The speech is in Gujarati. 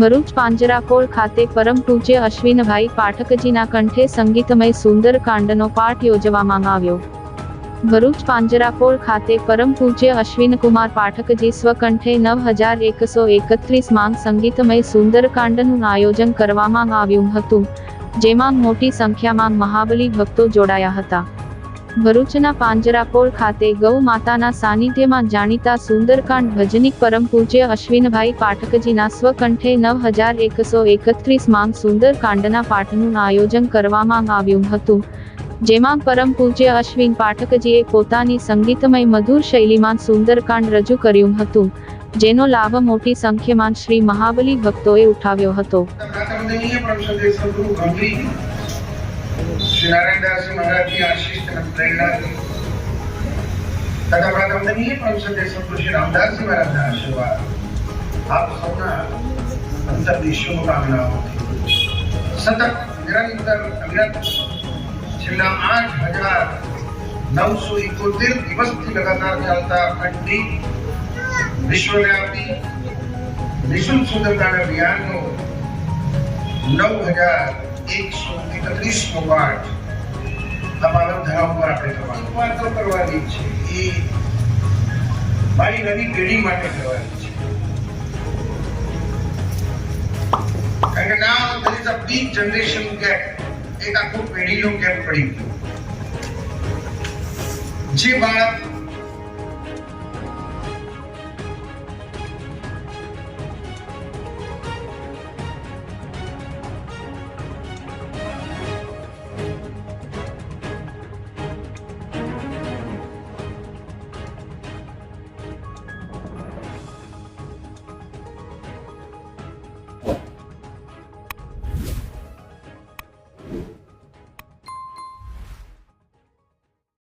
ભરૂચ પાંજરાપોળ ખાતે પરમ પૂજ્ય અશ્વિનભાઈ પાઠકજીના કંઠે સંગીતમય સુંદર કાંડનો પાઠ યોજવામાં આવ્યો. ભરૂચ પાંજરાપોળ ખાતે પરમ પૂજ્ય અશ્વિનકુમાર પાઠકજી સ્વકંઠે નવ હજાર એકસો એકત્રીસ માંગ સંગીતમય સુંદર કાંડનું આયોજન કરવામાં આવ્યું હતું, જેમાં મોટી સંખ્યામાં મહાબલી ભક્તો જોડાયા હતા. ભરૂચના પાંજરાપોળ ખાતે ગૌ માતાના સાનિધ્યમાં જાણીતા સુંદરકાંડ ભજનિક પરમ પૂજ્ય અશ્વિનભાઈ પાઠકજીના સ્વકંઠે નવ હજાર એકસો એકત્રીસ માંગ સુંદરકાંડના પાઠનું આયોજન કરવામાં આવ્યું હતું, જેમાં પરમ પૂજ્ય અશ્વિન પાઠકજીએ પોતાની સંગીતમય મધુર શૈલીમાં સુંદરકાંડ રજૂ કર્યું હતું, જેનો લાભ મોટી સંખ્યામાં શ્રી મહાબલી ભક્તોએ ઉઠાવ્યો હતો. શ્રી નારાયણદાસજી મહારાજની આશીષ અને પ્રેરણાથી તથા આપણા વંદનીય પ્રમુખ સંતો શ્રી રામદાસજી મહારાજના આશીર્વાદ આપ સૌના અંતરની શુભકામનાઓથી સતત નિરંતર અવિરત છેલ્લા આઠ હજાર નવસો એકોતેર દિવસથી લગાતાર ચાલતા અખંડી વિશ્વવ્યાપી નિઃશુલ્ક સુંદરતા અભિયાનનો નવ હજાર એકસો એકત્રીસમો પાઠ આ ધરા ઉપર આપણે કરવાનો. તો કરવાની છે. એ મારી નવી પેઢી માટે કરવાની છે. કારણ કે now there is a big generation gap એક આખું પેઢીનો ગેપ પડી ગયો? જે બાળક